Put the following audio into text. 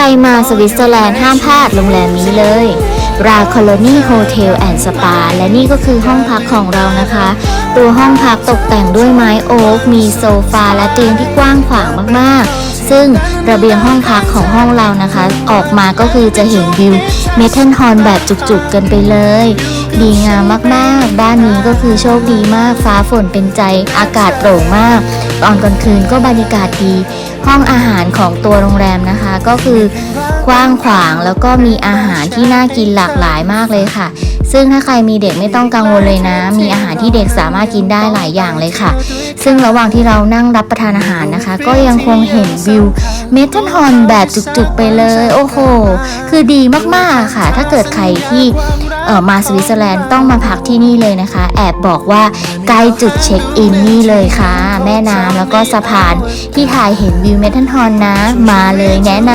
รมาสวิตเซอร์แลนด์ห้ามพลาดโรงแรมนี้เลยราคอลนีโฮเทลแอนด์สปาและนี่ก็คือห้องพักของเรานะคะ ตัวห้องพักตกแต่งด้วยไม้โอ๊กมีโซฟาและเตียงที่กว้างขวางมากๆ ซึ่งระเบียงห้องพักของห้องเรานะคะ ออกมาก็คือจะเห็นวิวเมทัลฮอลแบบจุกๆกันไปเลย ดีงามมากๆบ้านนี้ก็คือโชคดีมากฟ้าฝนเป็นใจอากาศโปร่งมาก ตอนกลางคืนก็บรรยากาศดี ห้องอาหารของตัวโรงแรมนะคะ ก็คือกว้างขวางแล้วก็มีอาหารที่น่ากินหลากหลายมากเลยค่ะ ซึ่งถ้าใครมีเด็กไม่ต้องกังวลเลยนะ มีอาหารที่เด็กสามารถกินได้หลายอย่างเลยค่ะ ซึ่งระหว่างที่เรานั่งรับประทานอาหารนะคะ ก็ยังคงเห็นวิวเมทัลฮอลแบบจุกๆไปเลย โอ้โห คือดีมากๆค่ะ ถ้าเกิดใครที่เออมาสวิตเซอร์แลนด์ต้องมาพักที่นี่เลยนะคะ แอบบอกว่าใกล้จุดเช็คอินนี่เลยค่ะ แม่น้ำแล้วก็สะพานที่ถ่ายเห็นวิวเมทัลฮอนนะ มาเลยแนะนำ